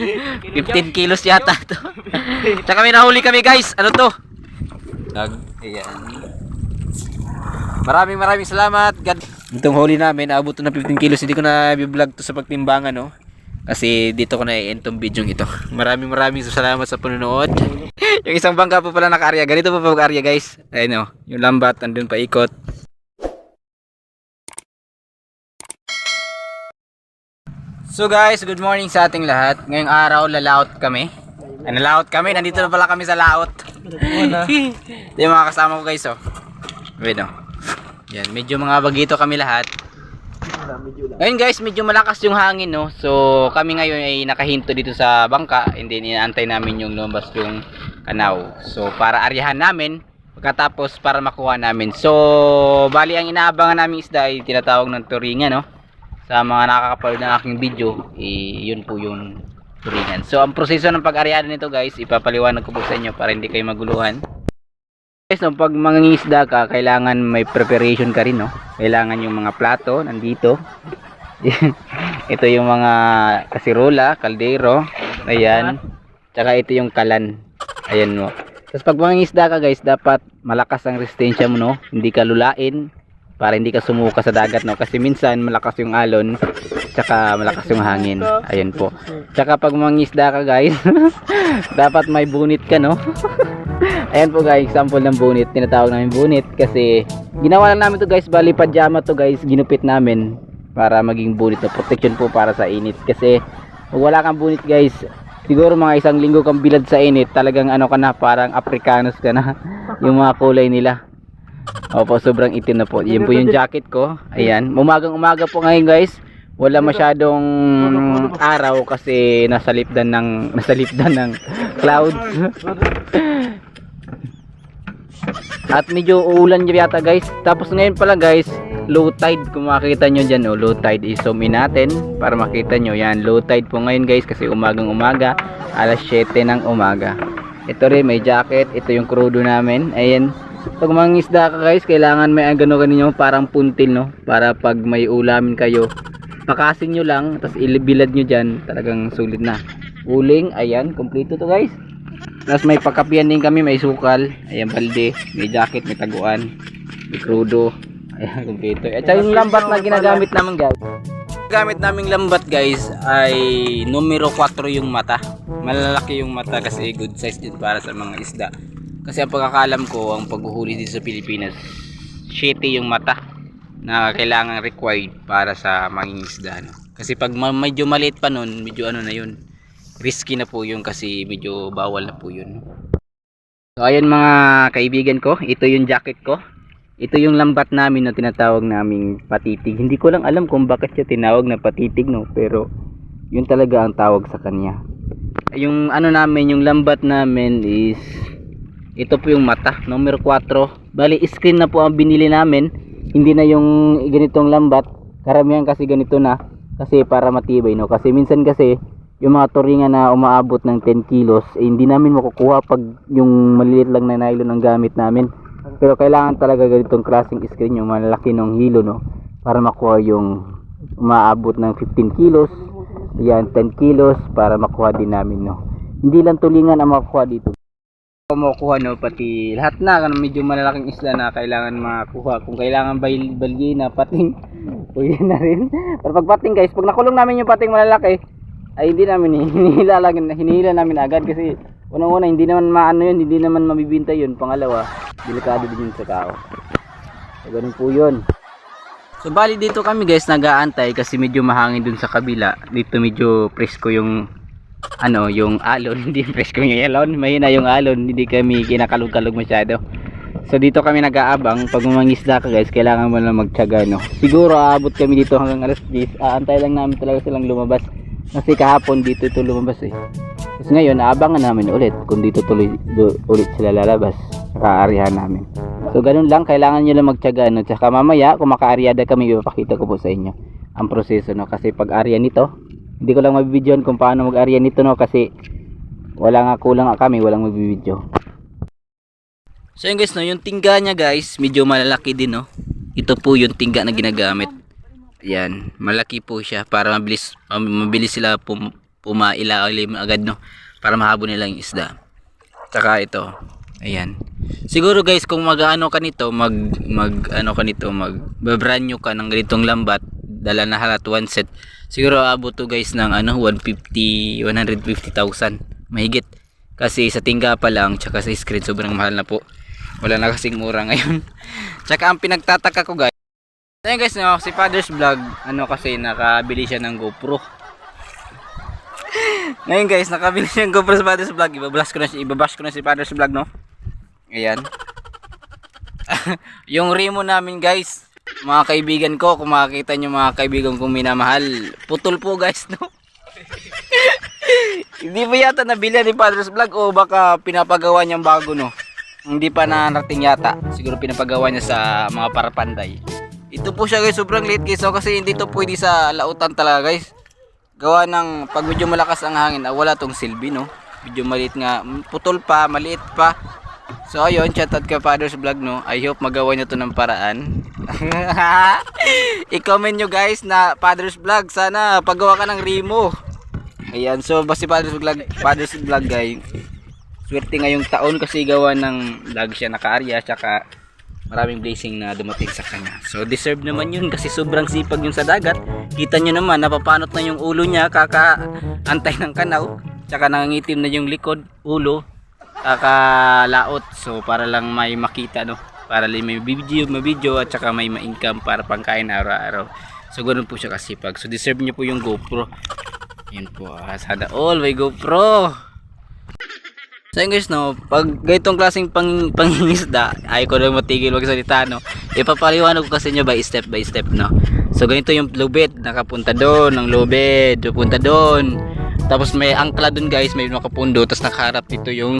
15 kilos yata to. Tsaka may nahuli kami guys. Ano to? Nag, ayan. Maraming maraming salamat. God. Itong huli namin, abot to na 15 kilos. Hindi ko na i-vlog to sa pagtimbangan, no? Kasi dito ko na i-end tong video ito. Maraming maraming salamat sa panonood. yung isang bangka po pala naka-area. Ganito pa pag-area guys. Ayun o, yung lambat, andun pa So guys, good morning sa ating lahat. Ngayong araw, lalaot kami. Ay, nalaot kami. Nandito na pala kami sa laot. Ito yung mga kasama ko guys, oh. Wait, oh. Yan, medyo mga bagito kami lahat. Ngayon guys, medyo malakas yung hangin, no. So, kami ngayon ay nakahinto dito sa bangka. And then, inaantay namin yung lumabas yung kanaw. So, para aryahan namin. Pagkatapos, para makuha namin. So, bali ang inaabangan namin isda ay tinatawag ng turingan, no sa mga nakakapanood ng aking video, yun po yung turingan. So, ang proseso ng pag-aryado nito guys, ipapaliwanag ko po sa inyo para hindi kayo maguluhan. Guys, no, pag mangingisda ka, kailangan may preparation ka rin, no? Kailangan yung mga plato, nandito. ito yung mga kasirola, kaldero, ayan. Tsaka ito yung kalan. Ayan mo. Tapos pag mangingisda ka guys, dapat malakas ang resistensya mo, no? Hindi ka lulain, para hindi ka sumuka sa dagat no? Kasi minsan malakas yung alon tsaka malakas yung hangin. Ayun po. Tsaka pag mangisda ka guys dapat may bunit ka no? Ayan po guys example ng bunit. Tinatawag namin bunit kasi ginawa lang namin to guys. Bali pajama to guys. Ginupit namin para maging bunit na protection po para sa init. Kasi kung wala kang bunit guys siguro mga isang linggo kang bilad sa init talagang ano ka na parang Africanos ka na. Yung mga kulay nila Opo, sobrang itim na po. Yan po yung jacket ko. Ayan. Umagang umaga po ngayon guys. Wala masyadong araw kasi nasa lipdan ng nasa lipdan ng clouds. At medyo uulan yata guys. Tapos ngayon pala guys, low tide kung makikita nyo dyan. Oh, low tide is zoom in natin para makita nyo. Yan, low tide po ngayon guys kasi umagang umaga. Alas 7 ng umaga. Ito rin, may jacket. Ito yung krudo namin. Ayan pag mangisda ka guys kailangan may gano kaninyo parang puntil no? Para pag may ulamin kayo pakasin nyo lang tapos ilibilad nyo dyan talagang sulit na. Uling ayan kompleto to guys. Tapos may pakapian din kami may sukal ayan balde may jacket may taguan may krudo ayan kompleto at saka yung lambat na ginagamit naman guys. Gamit naming lambat guys ay numero 4 yung mata. Malalaki yung mata kasi good size din para sa mga isda kasi ang pagkakalam ko, ang paghuhuli dito sa Pilipinas, 7 yung mata na kailangan required para sa mangingisda. No? Kasi pag medyo maliit pa nun, medyo ano na yun, risky na po yun kasi medyo bawal na po yun. So ayan mga kaibigan ko, ito yung jacket ko. Ito yung lambat namin na tinatawag naming patitig. Hindi ko lang alam kung bakit siya tinawag na patitig no, pero yun talaga ang tawag sa kanya. Yung ano namin, yung lambat namin is ito po yung mata number 4 bali screen na po ang binili namin. Hindi na yung ganitong lambat. Karamihan kasi ganito na kasi para matibay no? Kasi minsan kasi yung mga turingan na umaabot ng 10 kilos eh, hindi namin makukuha pag yung maliliit lang na nylon ang gamit namin. Pero kailangan talaga ganitong klaseng screen yung malalaki ng hilo no? Para makuha yung umaabot ng 15 kilos yan 10 kilos para makuha din namin no? Hindi lang tulingan ang makuha dito kumukuha no? Pati lahat na kan medyo malalaking isla na kailangan makuha. Kung kailangan bay balgi na pating pwede na rin. Pero pag pating guys pag nakulong namin yung pating malalaki ay hindi namin hinihila lang hinihila namin agad. Kasi unang una hindi naman maano yun hindi naman mabibinta yun. Pangalawa delikado din yun sa tao. So ganun po yun. So bali dito kami guys nagaantay kasi medyo mahangin dun sa kabila. Dito medyo presko yung ano, yung alon, hindi presko yung alon, mahina yung alon, hindi kami kinakalog-kalog masyado. So dito kami nag-aabang, pag mangisda ka guys, kailangan mo lang magtiyaga no. Siguro aabot kami dito hanggang alas 10, aantay lang namin talaga silang lumabas. Kasi kahapon dito ito lumabas eh. Tapos ngayon, aabangan namin ulit kung dito tuloy do, ulit sila lalabas. Saka aarihan namin. So ganun lang, kailangan nyo lang magtiyaga no. Tsaka mamaya, kung maka-aryada kami, ipapakita ko po sa inyo ang proseso no. Kasi pag arya nito, hindi ko lang mabibidyoan kung paano mag-area nito no kasi wala nga kulang nga kami walang mabibidyo so yun guys no yung tingga niya guys medyo malalaki din no ito po yung tingga na ginagamit yan malaki po siya para mabilis mabilis sila pum pumailalim agad no para mahabol nila yung isda. Tsaka ito. Ayan. Siguro guys kung mag-ano ka nito, mag mag ano ka nito, mag babranyo ka ng ganitong lambat, dala na halat one set. Siguro abot to guys ng ano 150 150,000 mahigit. Kasi sa tingga pa lang tsaka sa screen sobrang mahal na po. Wala na kasing mura ngayon. tsaka ang pinagtataka ko guys. Ayun guys, no, si Father's Vlog, ano kasi nakabili siya ng GoPro. Ngayon guys, nakabili siya ng GoPro sa Father's Vlog. Ibabash ko na si ibabash ko na si Father's Vlog, no. Ayan. yung Remo namin guys, mga kaibigan ko, kung makakita nyo mga kaibigan kong minamahal, putol po guys, no. Hindi ba yata nabili ni Father's Vlog o baka pinapagawa niyang bago, no? Hindi pa narating yata. Siguro pinapagawa niya sa mga parapanday. Ito po siya guys, sobrang late guys. So, kasi hindi to pwede sa lautan talaga guys. Gawa ng pag medyo malakas ang hangin, ah, wala tong silbi no. Medyo maliit nga, mm, putol pa, maliit pa. So ayun, chat out kay Father's Vlog no. I hope magawa niyo to ng paraan. I-comment nyo guys na Father's Vlog, sana paggawa ka ng Remo. Ayan, so basta Father's Vlog, Father's Vlog guys. Swerte ngayong taon kasi gawa ng vlog siya naka-area tsaka maraming blessing na dumating sa kanya. So deserve naman yun kasi sobrang sipag yun sa dagat. Kita nyo naman napapanot na yung ulo niya kaka-antay ng kanaw. Tsaka nangangitim na yung likod, ulo, kakalaot. So para lang may makita no. Para lang may video, may video at tsaka may ma-income para pangkain araw-araw. So ganun po siya kasipag. So deserve niyo po yung GoPro. Yan po. ah, Sana all may GoPro. So yun guys no, pag ganitong klaseng pang, pangingisda, ay ko na matigil magsalita no. Ipapaliwanag ko kasi nyo by step by step no. So ganito yung lubid, nakapunta doon, ang lubid, pupunta doon. Tapos may angkla doon guys, may nakapundo, tapos nakaharap dito yung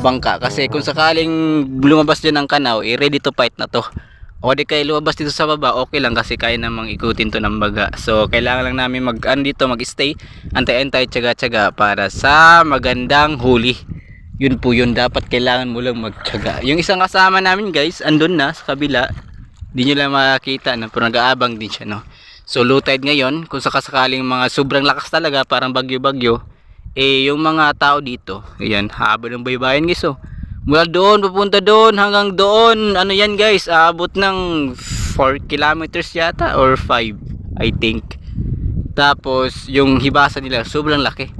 bangka. Kasi kung sakaling lumabas dyan ang kanaw, eh, ready to fight na to. O di kayo lumabas dito sa baba, okay lang kasi kaya namang ikutin to ng baga. So kailangan lang namin mag ano dito, mag-stay, antay-antay, tsaga-tsaga para sa magandang huli yun po yun dapat kailangan mo lang magtiyaga yung isang kasama namin guys andun na sa kabila di nyo lang makakita na pero nag-aabang din siya no so low tide ngayon kung sakasakaling mga sobrang lakas talaga parang bagyo-bagyo eh yung mga tao dito ayan haba ng baybayin guys oh mula doon papunta doon hanggang doon ano yan guys aabot ng 4 kilometers yata or 5 I think tapos yung hibasa nila sobrang laki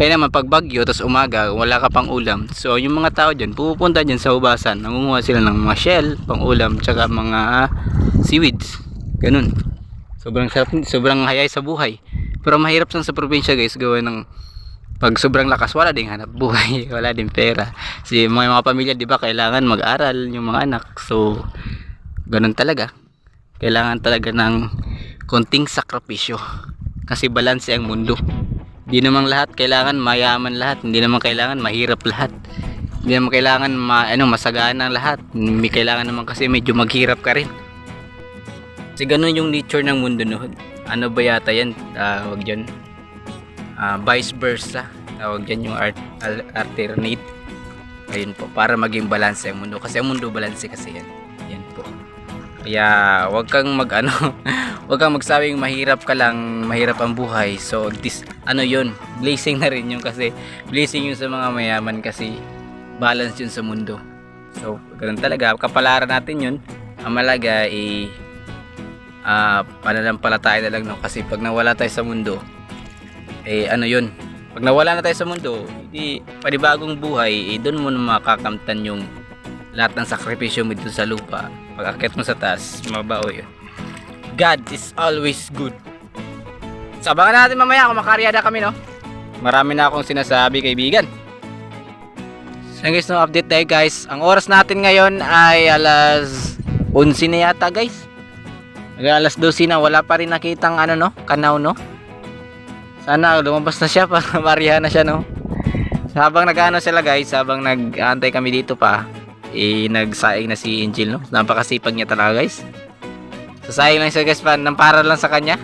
kaya naman pag bagyo tapos umaga wala ka pang ulam. So yung mga tao diyan pupunta diyan sa hubasan. Nangunguha sila ng mga shell, pang ulam, tsaka mga seaweeds. Ganun. Sobrang sarap, sobrang hayay sa buhay. Pero mahirap lang sa probinsya guys gawa ng pag sobrang lakas wala ding hanap buhay, wala din pera. Kasi mga mga pamilya 'di ba kailangan mag-aral yung mga anak. So ganun talaga. Kailangan talaga ng konting sakripisyo. Kasi balanse ang mundo. Di naman lahat kailangan mayaman lahat, hindi naman kailangan mahirap lahat. Hindi naman kailangan ma, ano, masagana lahat. May kailangan naman kasi medyo maghirap ka rin. Kasi ganun yung nature ng mundo no. Ano ba yata yan? Tawag dyan. Ah, vice versa. Tawag dyan yung art, al- alternate. Ayun po, para maging balance ang mundo. Kasi ang mundo balance kasi yan. Yan po. Kaya wag kang mag ano, wag kang magsabing mahirap ka lang, mahirap ang buhay. So this ano 'yun, blessing na rin 'yun kasi blessing 'yun sa mga mayaman kasi balance 'yun sa mundo. So ganun talaga, kapalaran natin 'yun. Ang malaga i ah pananampalataya na lang no? Kasi pag nawala tayo sa mundo eh ano 'yun? Pag nawala na tayo sa mundo, hindi panibagong buhay, eh, doon mo na makakamtan yung lahat ng sakripisyo mo dito sa lupa. Pag akit mo sa taas mabao yun. God is always good. So abangan natin mamaya kung makaryada kami no? Marami na akong sinasabi kaibigan. So guys no update tayo guys. Ang oras natin ngayon ay alas 11 na yata guys Hanggang alas 12 na wala pa rin nakitang ano no? Kanaw no? Sana lumabas na siya para mariha na siya no? Habang nag-ano sila guys habang nag-aantay kami dito pa eh nagsaing na si Angel no? Napakasipag niya talaga guys. Sasaing lang siya guys pa ng para lang sa kanya.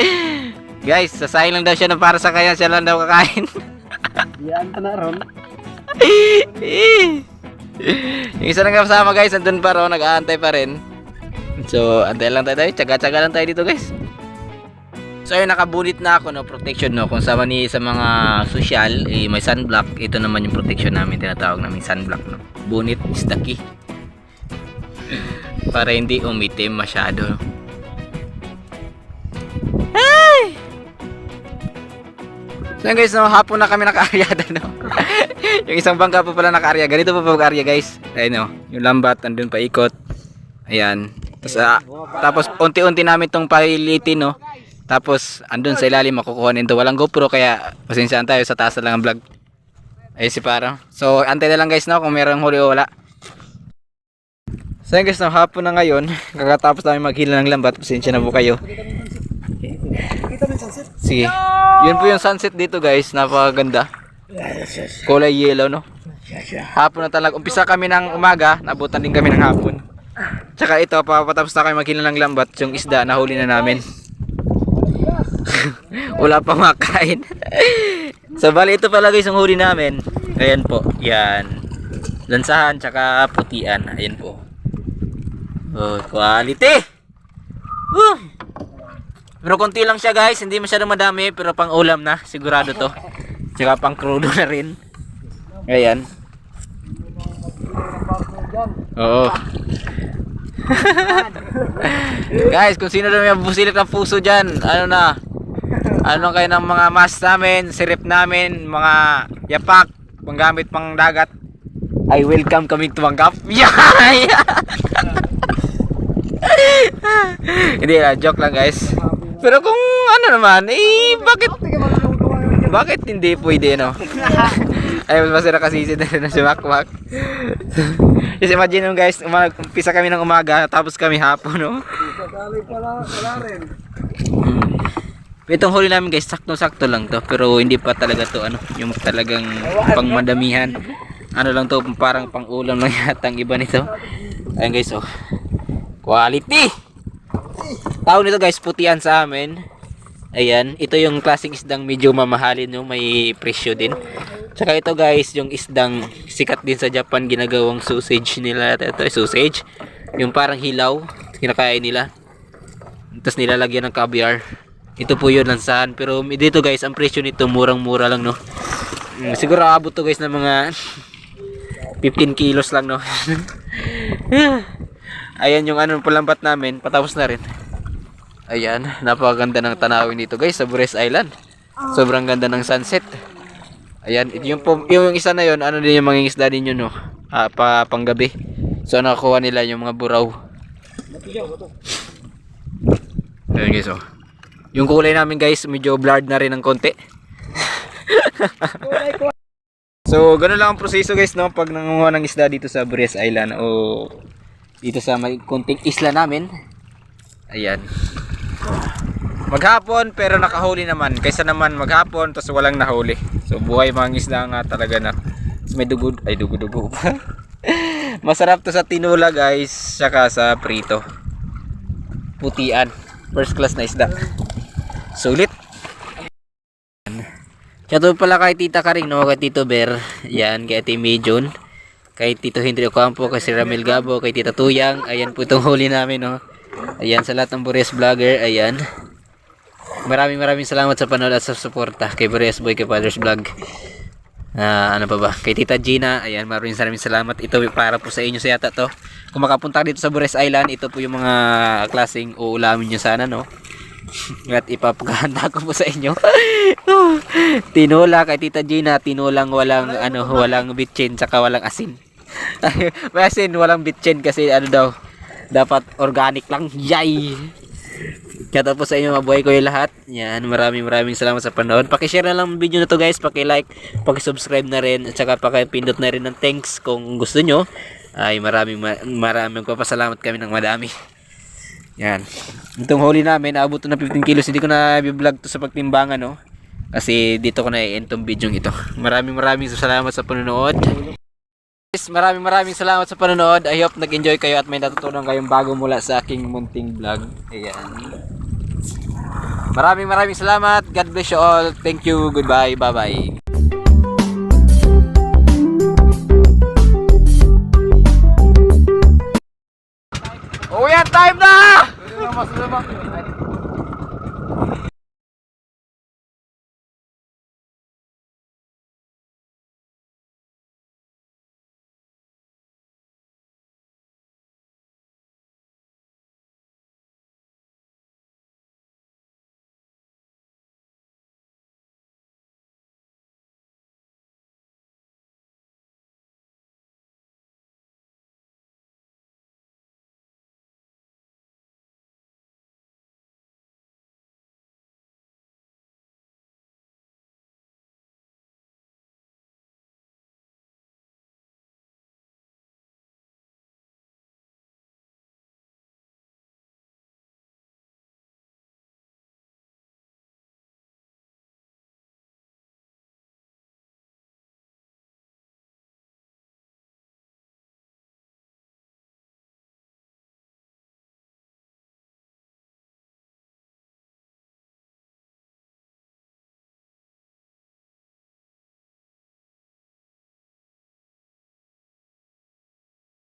Guys sasaing lang daw siya ng para sa kanya siya lang daw kakain. Yan ka na ron. yung isa nang kasama guys andun pa ro nag-aantay pa rin so antay lang tayo tayo tsaga tsaga lang tayo dito guys So ayun, nakabunit na ako no, protection no. Kung sa ni sa mga social, eh, may sunblock. Ito naman yung protection namin, tinatawag namin sunblock no. Bunit is the key. Para hindi umitim masyado. Ay! So yun guys, no, hapon na kami naka-aryada no. yung isang bangka po pala naka-arya. Ganito po pag-arya guys. Ayun no, yung lambat andun pa ikot. Ayan. Tapos, ah, tapos unti-unti namin tong pailitin no. Tapos andun sa ilalim makukuha nito. Walang GoPro kaya pasensyaan tayo sa taas na lang ang vlog. Ayun si parang. So antay na lang guys no kung merong huli o wala. So guys no, hapon na ngayon. Kakatapos namin maghila ng lambat. Pasensya na po kayo. Sige. Yun po yung sunset dito guys. Napakaganda. Kulay yellow no. Hapon na talaga. Umpisa kami ng umaga. Nabutan din kami ng hapon. Tsaka ito, papatapos na kami maghila lambat. Yung isda, nahuli na namin. Wala pa makain. so bali ito pala guys ang huli namin. Ayan po. Yan. Lansahan tsaka putian. Ayan po. Oh, quality. Woo! Pero konti lang siya guys, hindi masyadong madami pero pang ulam na, sigurado to. Tsaka pang crudo na rin. Ayan. Oo. guys, kung sino na may busilip ng puso dyan, ano na, ano kayo ng mga mas namin, sirip namin, mga yapak, panggamit pang dagat, I welcome kami tumanggap. Yeah! Hindi na, joke lang guys. Pero kung ano naman, eh, bakit, bakit hindi pwede, no? Ay, mas masira kasi si na sumakmak. Kasi imagine nung guys, umag umpisa kami ng umaga, tapos kami hapon, no? Kadali pala, wala rin. Itong huli namin guys, sakto-sakto lang to. Pero hindi pa talaga to, ano, yung talagang pangmadamihan. Ano lang to, parang pang-ulam lang yata ang iba nito. Ayan guys, oh. Quality! Tao nito guys, putian sa amin. Ayan, ito yung klaseng isdang medyo mamahalin no, may presyo din. Tsaka ito guys, yung isdang sikat din sa Japan, ginagawang sausage nila. Ito ay sausage. Yung parang hilaw, kinakain nila. Tapos nilalagyan ng caviar. Ito po yun lansahan. Pero dito guys, ang presyo nito murang-mura lang no. Mm, siguro abot to guys ng mga 15 kilos lang no. Ayan yung ano palambat namin, patapos na rin. Ayan, napakaganda ng tanawin dito guys sa Bures Island. Sobrang ganda ng sunset. Ayan, yung, po, yung isa na yon ano din yung mga isda ninyo no? Ah, pa panggabi. So nakuha nila yung mga buraw. Ayan guys oh. Yung kulay namin guys, medyo blurred na rin ng konti. so, gano'n lang ang proseso guys no pag nangunguha ng isda dito sa Bures Island o dito sa may konting isla namin. Ayan. Maghapon pero nakahuli naman. Kaysa naman maghapon tapos walang nahuli. So buhay mga isda nga talaga na may dugo ay dugo-dugo pa. Masarap to sa tinula guys, saka sa prito. Putian. First class na isda. Sulit. Shoutout pala kay Tita Karing, no? kay Tito Ber, yan, kay Ate May kay Tito Henry Ocampo, kay si Ramil Gabo, kay Tita Tuyang, ayan po itong huli namin, no? Ayan, sa lahat ng Bures Vlogger, ayan. Maraming maraming salamat sa panood at sa suporta kay Bures Boy, kay Father's Vlog. Ah, ano pa ba? Kay Tita Gina, ayan, maraming maraming salamat. Ito para po sa inyo sa yata to. Kung makapunta dito sa Bures Island, ito po yung mga klaseng uulamin nyo sana, no? At ipapagahanda ko po sa inyo. tinola kay Tita Gina, tinolang walang ano, walang bitchin tsaka walang asin. May asin, walang bitchin kasi ano daw, dapat organic lang. Yay! Kaya po sa inyo mabuhay ko yung lahat. Yan, maraming maraming salamat sa panood. Paki-share na lang ang video na to guys, paki-like, paki-subscribe na rin at saka paki-pindot na rin ng thanks kung gusto nyo. Ay maraming ma- maraming papasalamat kami ng madami. Yan. Itong huli namin, naabot to na 15 kilos. Hindi ko na i-vlog to sa pagtimbangan, no? Kasi dito ko na i-end tong video ito. Maraming maraming salamat sa panonood. Guys, maraming maraming salamat sa panonood. I hope nag-enjoy kayo at may natutunan kayong bago mula sa aking munting vlog. Ayan. Maraming maraming salamat. God bless you all. Thank you. Goodbye. Bye-bye. Oh, yan! Time na!